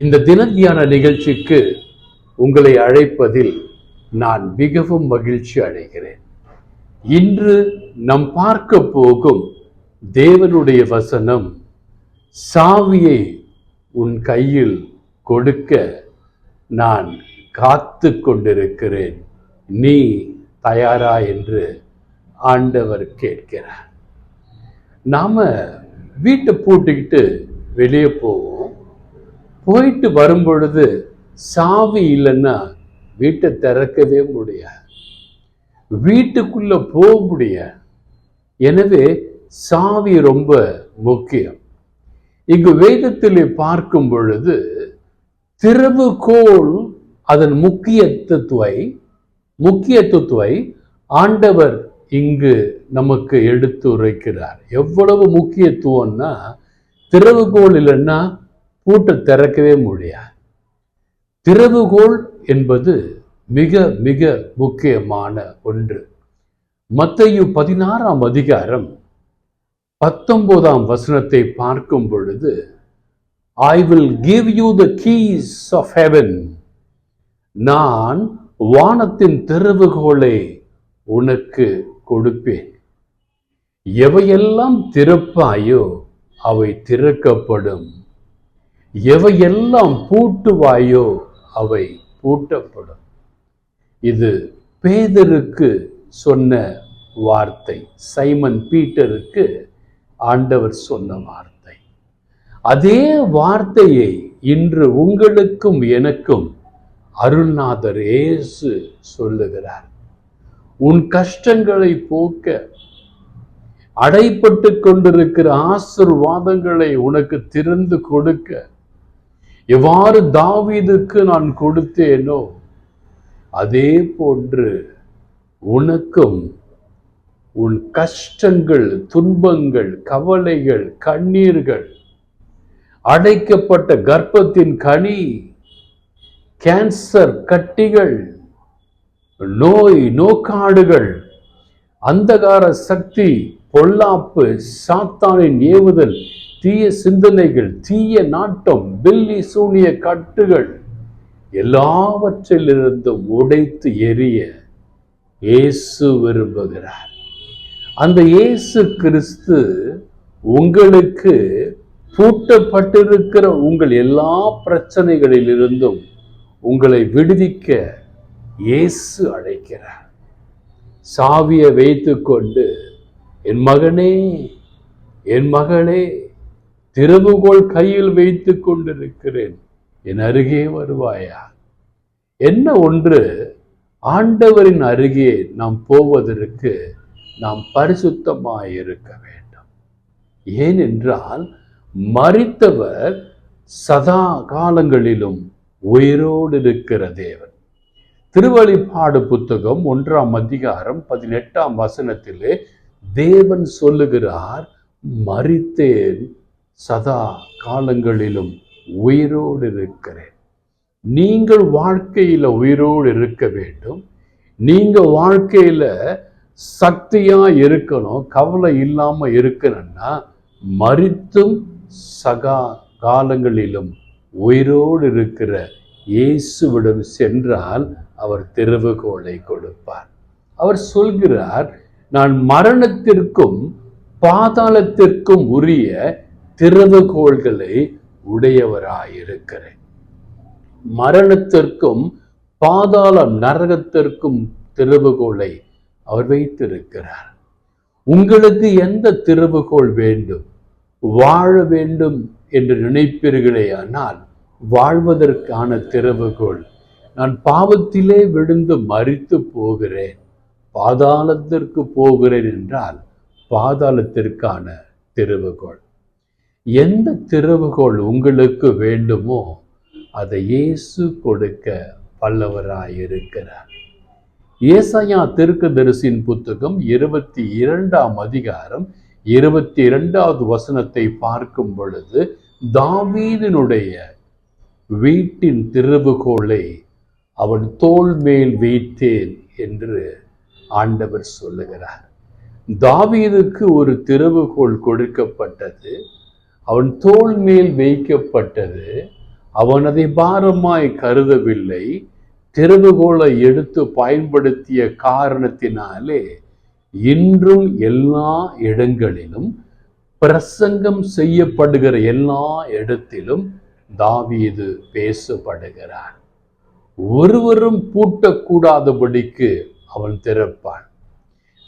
இந்த தினத்தியான நிகழ்ச்சிக்கு உங்களை அழைப்பதில் நான் மிகவும் மகிழ்ச்சி அடைகிறேன். இன்று நம் பார்க்க போகும் தேவனுடைய வசனம் சாவியை உன் கையில் கொடுக்க நான் காத்து கொண்டிருக்கிறேன். நீ தயாரா? என்று ஆண்டவர் கேட்கிறார். நாம வீட்டை பூட்டிக்கிட்டு வெளியே போவோம். போயிட்டு வரும்பொழுது சாவி இல்லைன்னா வீட்டை திறக்கவே முடியாது. வீட்டுக்குள்ள போக முடியாது. எனவே சாவி ரொம்ப முக்கியம். இங்கு வேதத்திலே பார்க்கும் பொழுது திறவுகோல் அதன் முக்கியத்துவை முக்கியத்துவை ஆண்டவர் இங்கு நமக்கு எடுத்து உரைக்கிறார் எவ்வளவு முக்கியத்துவம்னா திறவுகோல் இல்லைன்னா பூட்டை திறக்கவே முடியாது. திறவுகோல் என்பது மிக மிக முக்கியமான ஒன்று. மத்தையு பதினாறாம் அதிகாரம் பத்தொன்பதாம் வசனத்தை பார்க்கும் பொழுது I will give you the keys of heaven நான் வானத்தின் திறவுகோலை உனக்கு கொடுப்பேன். எவையெல்லாம் திறப்பாயோ அவை திறக்கப்படும் எவையெல்லாம் பூட்டுவாயோ அவை பூட்டப்படும். இது பேதருக்கு சொன்ன வார்த்தை சைமன் பீட்டருக்கு ஆண்டவர் சொன்ன வார்த்தை. அதே வார்த்தையை இன்று உங்களுக்கும் எனக்கும் அருள்நாதர் ஏசு சொல்லுகிறார். உன் கஷ்டங்களை போக்க அடைப்பட்டு கொண்டிருக்கிற ஆசிர்வாதங்களை உனக்கு திறந்து கொடுக்க எவ்வாறு தாவீதுக்கு நான் கொடுத்தேனோ அதே போன்று உனக்கும் உன் கஷ்டங்கள் துன்பங்கள் கவலைகள் கண்ணீர்கள் அடைக்கப்பட்ட கர்ப்பத்தின் கனி கேன்சர் கட்டிகள் நோய் நோக்காடுகள் அந்தகார சக்தி பொல்லாப்பு சாத்தானின் ஏவுதல் தீய சிந்தனைகள் தீய நாட்டம் பில்லி சூனிய கட்டுகள் எல்லாவற்றிலிருந்தும் உடைத்து எரிய இயேசு விரும்புகிறார். அந்த இயேசு கிறிஸ்து உங்களுக்கு பூட்டப்பட்டிருக்கிற உங்கள் எல்லா பிரச்சனைகளிலிருந்தும் உங்களை விடுவிக்க இயேசு அழைக்கிறார். சாவியை வைத்துக்கொண்டு என் மகனே என் மகளே திருவுகோள் கையில் வைத்து கொண்டிருக்கிறேன். என் அருகே வருவாயா? என்ன ஒன்று? ஆண்டவரின் அருகே நாம் போவதற்கு நாம் பரிசுத்தமாயிருக்க வேண்டும். ஏனென்றால் மறித்தவர் சதா காலங்களிலும் உயிரோடு இருக்கிற தேவன். திருவழிப்பாடு புத்தகம் ஒன்றாம் அதிகாரம் பதினெட்டாம் வசனத்திலே தேவன் சொல்லுகிறார் மறித்தேன் சதா காலங்களிலும் உயிரோடு இருக்கிறேன் நீங்கள் வாழ்க்கையில உயிரோடு இருக்க வேண்டும். நீங்கள் வாழ்க்கையில சக்தியா இருக்கணும் கவலை இல்லாம இருக்கணும்னா மறித்தும் சகா காலங்களிலும் உயிரோடு இருக்கிற இயேசுவிடம் சென்றால் அவர் திறவுகோலை கொடுப்பார். அவர் சொல்கிறார் நான் மரணத்திற்கும் பாதாளத்திற்கும் உரிய திறவுகோள்களை உடையவராயிருக்கிறேன். மரணத்திற்கும் பாதாள நரகத்திற்கும் திறவுகோலை அவர் வைத்திருக்கிறார். உங்களுக்கு எந்த திறவுகோள் வேண்டும்? வாழ வேண்டும் என்று நினைப்பீர்களே ஆனால் வாழ்வதற்கான திறவுகோள் நான் பாவத்திலே விழுந்து மறித்து போகிறேன். பாதாளத்திற்கு போகிறேன் என்றால் பாதாளத்திற்கான திறவுகோள் எந்த திறவுகோள் உங்களுக்கு வேண்டுமோ அதை இயேசு கொடுக்க வல்லவராயிருக்கிறார். ஏசாயா தீர்க்கதரிசியின் புத்தகம் இருபத்தி இரண்டாம் அதிகாரம் இருபத்தி இரண்டாவது வசனத்தை பார்க்கும் பொழுது தாவீதினுடைய வீட்டின் திருவுகோளை அவன் தோள் மேல் வைத்தேன் என்று ஆண்டவர் சொல்லுகிறார். தாவீதுக்கு ஒரு திருவுகோள் கொடுக்கப்பட்டது. அவன் தோல் மேல் வைக்கப்பட்டது அவன் அதை பாரமாய் கருதவில்லை. திறவுகோலை எடுத்து பயன்படுத்திய காரணத்தினாலே இன்றும் எல்லா இடங்களிலும் பிரசங்கம் செய்யப்படுகிற எல்லா இடத்திலும் தாவீது பேசப்படுகிறான். ஒருவரும் பூட்டக்கூடாதபடிக்கு அவன் திறப்பான்.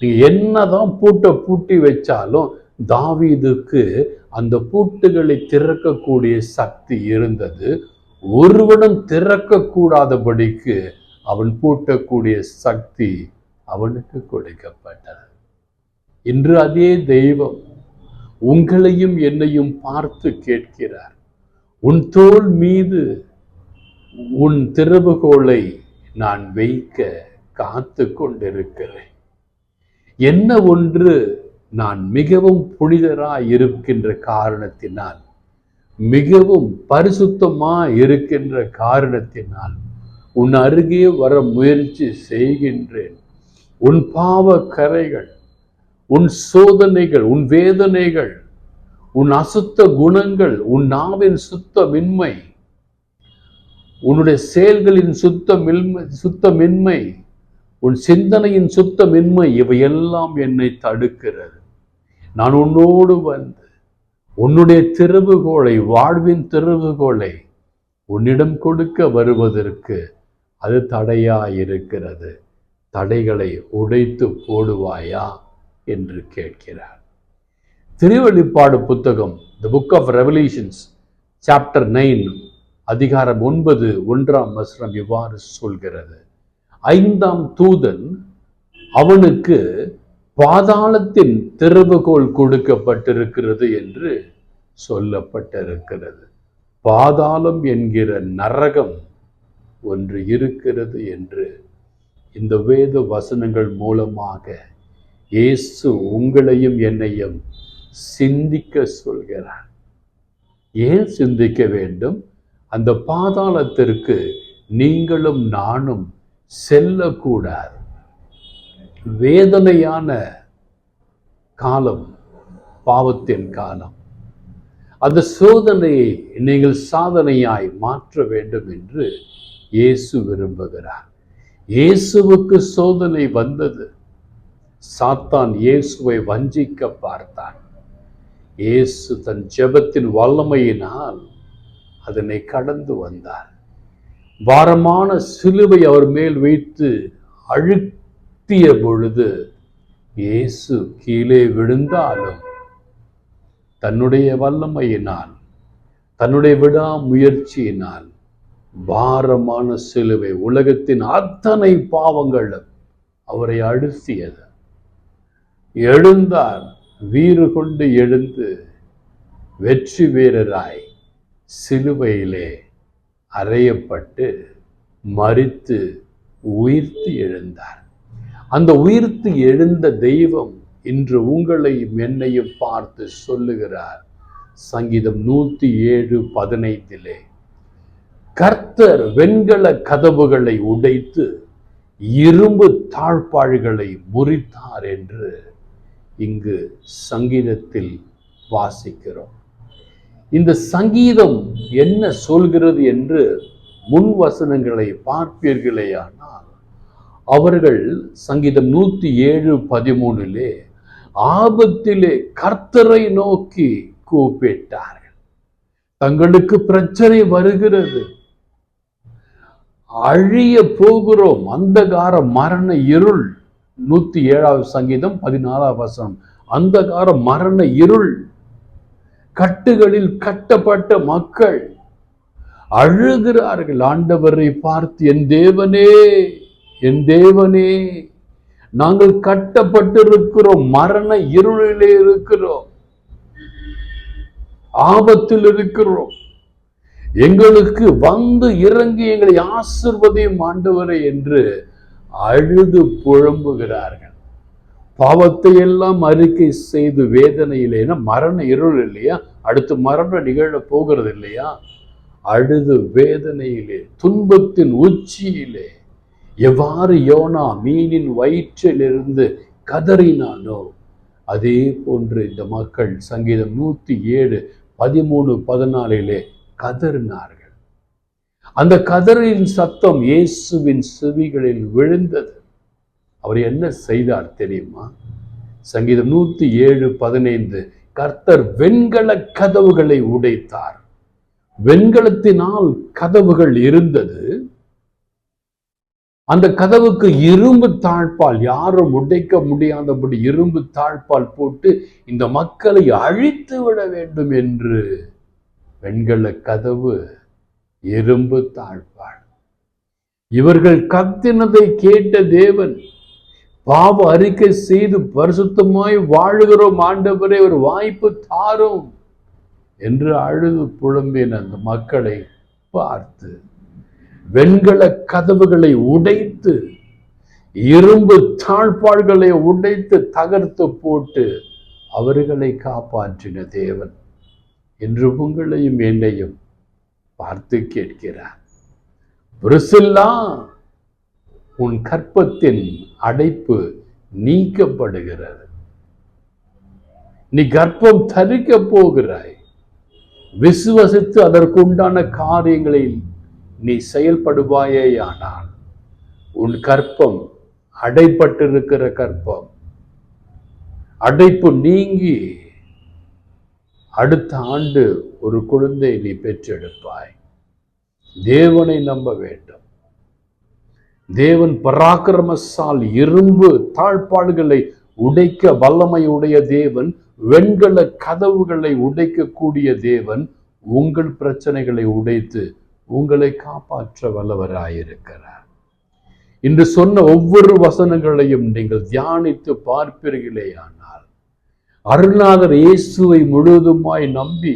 நீ என்னதான் பூட்டை பூட்டி வச்சாலும் தாவீதுக்கு அந்த பூட்டுகளை திறக்கக்கூடிய சக்தி இருந்தது. ஒருவனும் திறக்கக்கூடாதபடிக்கு அவன் பூட்டக்கூடிய சக்தி அவனுக்கு கொடுக்கப்பட்டது. இன்று அதே தெய்வம் உங்களையும் என்னையும் பார்த்து கேட்கிறார். உன் தோல் மீது உன் திறவுகோலை நான் வைக்க காத்து கொண்டிருக்கிறேன். என்ன ஒன்று நான் மிகவும் புனிதராய் இருக்கின்ற காரணத்தினால் மிகவும் பரிசுத்தமாக இருக்கின்ற காரணத்தினால் உன் அருகே வர முயற்சி செய்கின்றேன். உன் பாவ கரைகள் உன் சோதனைகள் உன் வேதனைகள் உன் அசுத்த குணங்கள் உன் நாவின் சுத்தமின்மை உன்னுடைய செயல்களின் சுத்தமின்மை சுத்தமின்மை உன் சிந்தனையின் சுத்தமின்மை இவையெல்லாம் என்னை தடுக்கிறது. நான் உன்னோடு வந்து உன்னுடைய திருவுகோளை வாழ்வின் திருவுகோளை உன்னிடம் கொடுக்க வருவதற்கு அது தடையாயிருக்கிறது. தடைகளை உடைத்து போடுவாயா என்று கேட்கிறார். திருவெளிப்பாடு புத்தகம் the book of Revelations chapter nine அதிகாரம் ஒன்பது ஒன்றாம் வசனம் இவ்வாறு சொல்கிறது. ஐந்தாம் தூதன் அவனுக்கு பாதாளத்தின் திறவுகோல் கொடுக்கப்பட்டிருக்கிறது என்று சொல்லப்பட்டிருக்கிறது. பாதாளம் என்கிற நரகம் ஒன்று இருக்கிறது என்று இந்த வேத வசனங்கள் மூலமாக இயேசு உங்களையும் என்னையும் சிந்திக்க சொல்கிறார். ஏன் சிந்திக்க வேண்டும்? அந்த பாதாளத்திற்கு நீங்களும் நானும் செல்லக்கூடாது. வேதனையான காலம் பாவத்தின் காலம். அந்த சோதனையை நீங்கள் சாதனையாய் மாற்ற வேண்டும் என்று இயேசு விரும்புகிறார். இயேசுவுக்கு சோதனை வந்தது. சாத்தான் இயேசுவை வஞ்சிக்க பார்த்தான். இயேசு தன் ஜெபத்தின் வல்லமையினால் அதனை கடந்து வந்தார். பாரமான சிலுவை அவர் மேல் வைத்து அழுத்திய பொழுது இயேசு கீழே விழுந்தாலும் தன்னுடைய வல்லமையினால் தன்னுடைய விடாமுயற்சியினால் பாரமான சிலுவை உலகத்தின் அத்தனை பாவங்களும் அவரை அழுத்தியது எழுந்தார் வீறு கொண்டு எழுந்து வெற்றி வீரராய் சிலுவையிலே அறையப்பட்டு மறித்து உயிர்த்து எழுந்தார். அந்த உயிர்த்து எழுந்த தெய்வம் இன்று உங்களையும் என்னையும் பார்த்து சொல்லுகிறார். சங்கீதம் நூத்தி ஏழு பதினைந்திலே கர்த்தர் வெண்கல கதவுகளை உடைத்து இரும்பு தாழ்பாள்களை முறித்தார் என்று இங்கு சங்கீதத்தில் வாசிக்கிறோம். இந்த சங்கீதம் என்ன சொல்கிறது என்று முன் வசனங்களை பார்ப்பீர்களேயானால் அவர்கள் சங்கீதம் நூத்தி ஏழு பதிமூணிலே ஆபத்திலே கர்த்தரை நோக்கி கூப்பிட்டார்கள். தங்களுக்கு பிரச்சனை வருகிறது. அழிய போகிறோம். அந்தகார மரண இருள். நூத்தி ஏழாவது சங்கீதம் பதினாலாவது வசனம். அந்தகார மரண இருள். கட்டுகளில் கட்டப்பட்ட மக்கள் அழுகிறார்கள். ஆண்டவரை பார்த்து என் தேவனே. என் தேவனே நாங்கள் கட்டப்பட்டிருக்கிறோம் மரண இருளிலே இருக்கிறோம் ஆபத்தில் இருக்கிறோம். எங்களுக்கு வந்து இறங்கி எங்களை ஆசிர்வதையும் ஆண்டவரை என்று அழுது புழம்புகிறார்கள் பாவத்தை எல்லாம் அறிக்கை செய்து வேதனையிலே ஏன்னா மரண இருள் இல்லையா? அடுத்து மரணம் நிகழ போகிறது இல்லையா? அழுது வேதனையிலே துன்பத்தின் உச்சியிலே. எவ்வாறு யோனா மீனின் வயிற்றிலிருந்து கதறினானோ அதே போன்று இந்த மக்கள் சங்கீதம் நூத்தி ஏழு பதிமூணு பதினாலிலே கதறினார்கள். அந்த கதறின் சத்தம் இயேசுவின் செவிகளில் விழுந்தது. அவர் என்ன செய்தார் தெரியுமா? சங்கீதம் நூத்தி ஏழு பதினைந்து கர்த்தர் வெண்கல கதவுகளை உடைத்தார். வெண்கலத்தினால் கதவுகள் இருந்தது. அந்த கதவுக்கு இரும்பு தாழ்பால் யாரும் உடைக்க முடியாதபடி இரும்பு தாழ்பால் போட்டு இந்த மக்களை அழித்து விட வேண்டும் என்று வெண்கல கதவு இரும்பு தாழ்பாள் இவர்கள் கத்தினதை கேட்ட தேவன் பாவ அறிக்கை செய்து பரிசுத்தமாய் வாழுகிறோம் ஆண்டவரே ஒரு வாய்ப்பு தாரும் என்று அழுது புலம்பின அந்த மக்களை பார்த்து வெண்கல கதவுகளை உடைத்து இரும்பு தாழ்பாள்களை உடைத்து தகர்த்து போட்டு அவர்களை காப்பாற்றின தேவன். என்று உங்களையும் என்னையும் பார்த்து கேட்கிறார். பிரிசில்லா உன் கற்பத்தின் அடைப்பு நீக்கப்படுகிறது. நீ கர்ப்பம் தரிக்க போகிறாய். விசுவசித்து அதற்குண்டான காரியங்களில் நீ செயல்படுவாயேயானால் உன் கற்பம் அடைப்பட்டிருக்கிற கற்பம். அடைப்பு நீங்கி அடுத்த ஆண்டு ஒரு குழந்தை நீ பெற்றெடுப்பாய். தேவனை நம்ப வேண்டும். தேவன் பராக்கிரமசால் இரும்பு தாழ்பாடுகளை உடைக்க வல்லமையுடைய தேவன் வெண்கல கதவுகளை உடைக்கக்கூடிய தேவன் உங்கள் பிரச்சனைகளை உடைத்து உங்களை காப்பாற்ற வல்லவராயிருக்கிறார். இன்று சொன்ன ஒவ்வொரு வசனங்களையும் நீங்கள் தியானித்து பார்ப்பீர்களேயானால் அருள்நாதர் அருணாதர் இயேசுவை முழுவதுமாய் நம்பி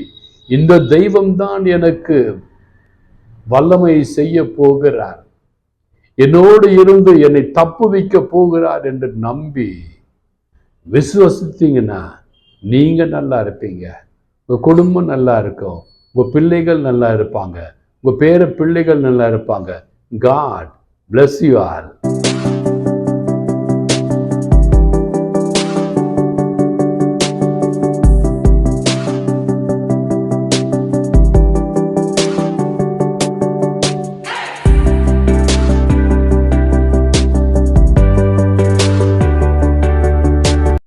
இந்த தெய்வம்தான் எனக்கு வல்லமை செய்ய போகிறார். என்னோடு இருந்து என்னை தப்புவிக்க போகிறார் என்று நம்பி விசுவசித்தீங்கன்னா நீங்க நல்லா இருப்பீங்க. உங்க குடும்பம் நல்லா இருக்கும். உங்க பிள்ளைகள் நல்லா இருப்பாங்க. உங்கள் பேர பிள்ளைகள் நல்லா இருப்பாங்க. God bless you all